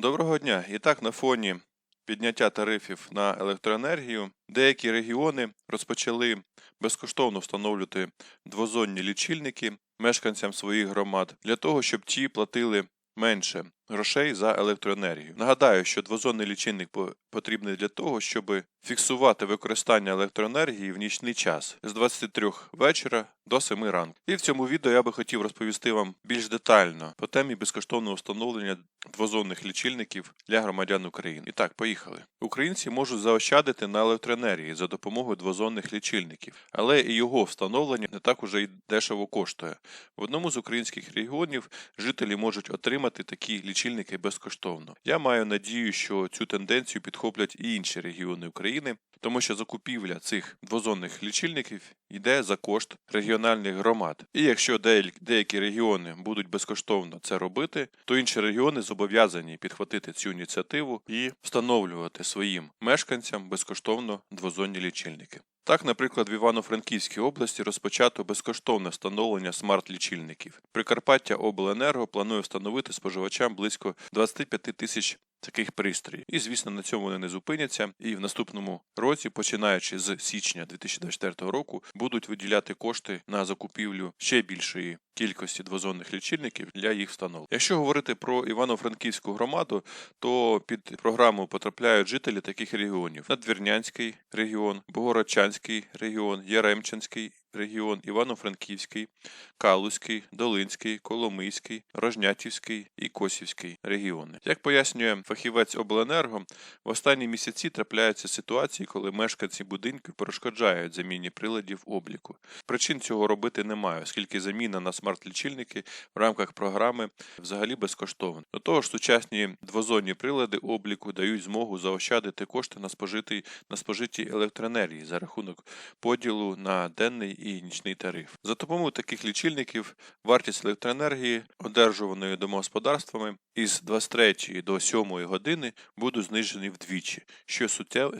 Доброго дня! І так, на фоні підняття тарифів на електроенергію деякі регіони розпочали безкоштовно встановлювати двозонні лічильники мешканцям своїх громад для того, щоб ті платили менше грошей за електроенергію. Нагадаю, що двозонний лічильник по- потрібний для того, щоб фіксувати використання електроенергії в нічний час з 23 вечора до 7 ранку. І в цьому відео я би хотів розповісти вам більш детально по темі безкоштовного встановлення двозонних лічильників для громадян України. І так, поїхали. Українці можуть заощадити на електроенергії за допомогою двозонних лічильників, але і його встановлення не так уже й дешево коштує. В одному з українських регіонів жителі можуть отримати такі лічильники безкоштовно. Я маю надію, що цю тенденцію підхоплять і інші регіони України, тому що закупівля цих двозонних лічильників йде за кошт регіональних громад. І якщо деякі, регіони будуть безкоштовно це робити, то інші регіони зобов'язані підхватити цю ініціативу і встановлювати своїм мешканцям безкоштовно двозонні лічильники. Так, наприклад, в Івано-Франківській області розпочато безкоштовне встановлення смарт-лічильників. Прикарпаття Обленерго планує встановити споживачам близько 25 тисяч таких пристроїв. І, звісно, на цьому вони не зупиняться. І в наступному році, починаючи з січня 2024 року, будуть виділяти кошти на закупівлю ще більшої кількості двозонних лічильників для їх встановлення. Якщо говорити про Івано-Франківську громаду, то під програму потрапляють жителі таких регіонів: Надвірнянський регіон, Богородчанський регіон, Яремчанський регіон, Івано-Франківський, Калузький, Долинський, Коломийський, Рожнятівський і Косівський регіони. Як пояснює фахівець обленерго, в останні місяці трапляються ситуації, коли мешканці будинків перешкоджають заміні приладів обліку. Причин цього робити немає, оскільки заміна на смарт-лічильники в рамках програми взагалі безкоштовна. До того ж, сучасні двозонні прилади обліку дають змогу заощадити кошти на спожитий на спожитій електроенергії за рахунок поділу на денний і нічний тариф. За допомогою таких лічильників вартість електроенергії, одержуваної домогосподарствами, із 23 до 7 години будуть знижені вдвічі, що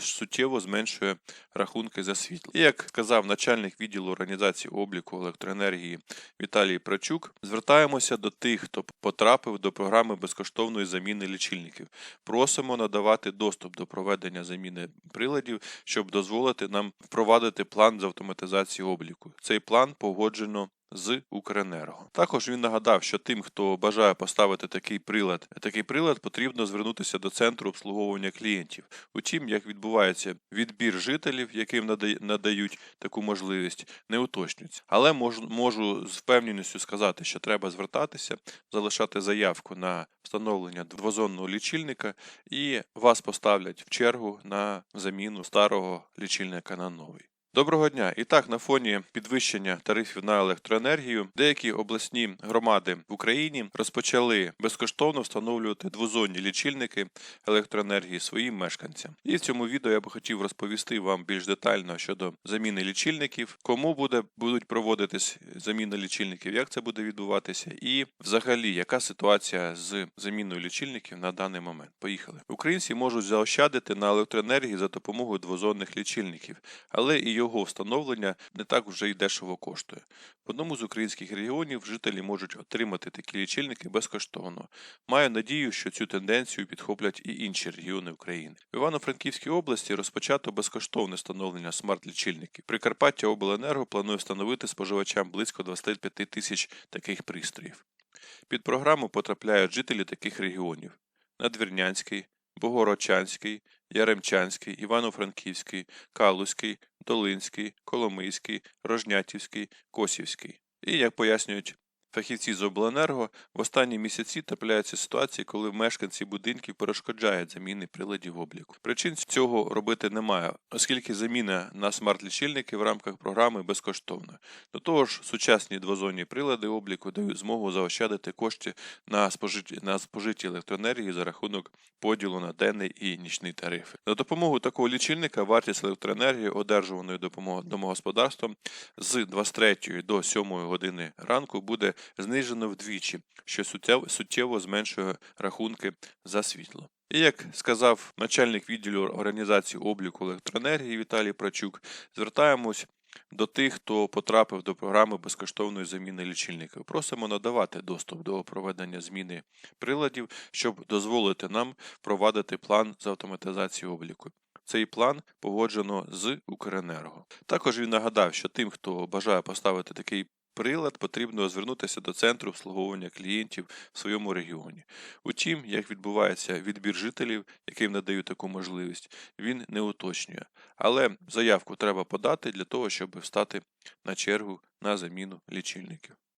суттєво, зменшує рахунки за світло. Як сказав начальник відділу організації обліку електроенергії Віталій Прачук, звертаємося до тих, хто потрапив до програми безкоштовної заміни лічильників. Просимо надавати доступ до проведення заміни приладів, щоб дозволити нам впровадити план з автоматизації обліку. Цей план погоджено з Укренерго. Також він нагадав, що тим, хто бажає поставити такий прилад, такий прилад потрібно звернутися до центру обслуговування клієнтів. Утім, як відбувається відбір жителів, яким надають таку можливість, не уточнюється. Але можу, можу з впевненістю сказати, що треба звертатися, залишати заявку на встановлення двозонного лічильника, і вас поставлять в чергу на заміну старого лічильника на новий. Доброго дня! І так, на фоні підвищення тарифів на електроенергію, деякі обласні громади в Україні розпочали безкоштовно встановлювати двозонні лічильники електроенергії своїм мешканцям. І в цьому відео я би хотів розповісти вам більш детально щодо заміни лічильників, кому буде будуть проводитись заміна лічильників, як це буде відбуватися, і взагалі яка ситуація з заміною лічильників на даний момент. Поїхали. Українці можуть заощадити на електроенергії за допомогою двозонних лічильників, але і його встановлення не так вже й дешево коштує. В одному з українських регіонів жителі можуть отримати такі лічильники безкоштовно. Маю надію, що цю тенденцію підхоплять і інші регіони України. В Івано-Франківській області розпочато безкоштовне встановлення смарт-лічильників. Прикарпаття Обленерго планує встановити споживачам близько 25 тисяч таких пристроїв. Під програму потрапляють жителі таких регіонів: Надвірнянський, Богородчанський, Яремчанський, Івано-Франківський, Калузький, Долинський, Коломийський, Рожнятівський, Косівський. І як пояснюють фахівці з обленерго, в останні місяці трапляються ситуації, коли мешканці будинків перешкоджають заміни приладів обліку. Причин цього робити немає, оскільки заміна на смарт-лічильники в рамках програми безкоштовна. До того ж, сучасні двозонні прилади обліку дають змогу заощадити кошти на спожиті, на спожиті електроенергії за рахунок поділу на денний і нічний тарифи. За допомогою такого лічильника вартість електроенергії, одержуваної допомоги домогосподарствам, з 23 до 7 години ранку буде знижено вдвічі, що суттєво, зменшує рахунки за світло. І як сказав начальник відділу організації обліку електроенергії Віталій Прачук, звертаємось до тих, хто потрапив до програми безкоштовної заміни лічильників. Просимо надавати доступ до проведення зміни приладів, щоб дозволити нам впровадити план з автоматизації обліку. Цей план погоджено з Укренерго. Також він нагадав, що тим, хто бажає поставити такий прилад, потрібно звернутися до центру обслуговування клієнтів в своєму регіоні. Утім, як відбувається відбір жителів, яким надають таку можливість, він не уточнює. Але заявку треба подати для того, щоб встати на чергу на заміну лічильників.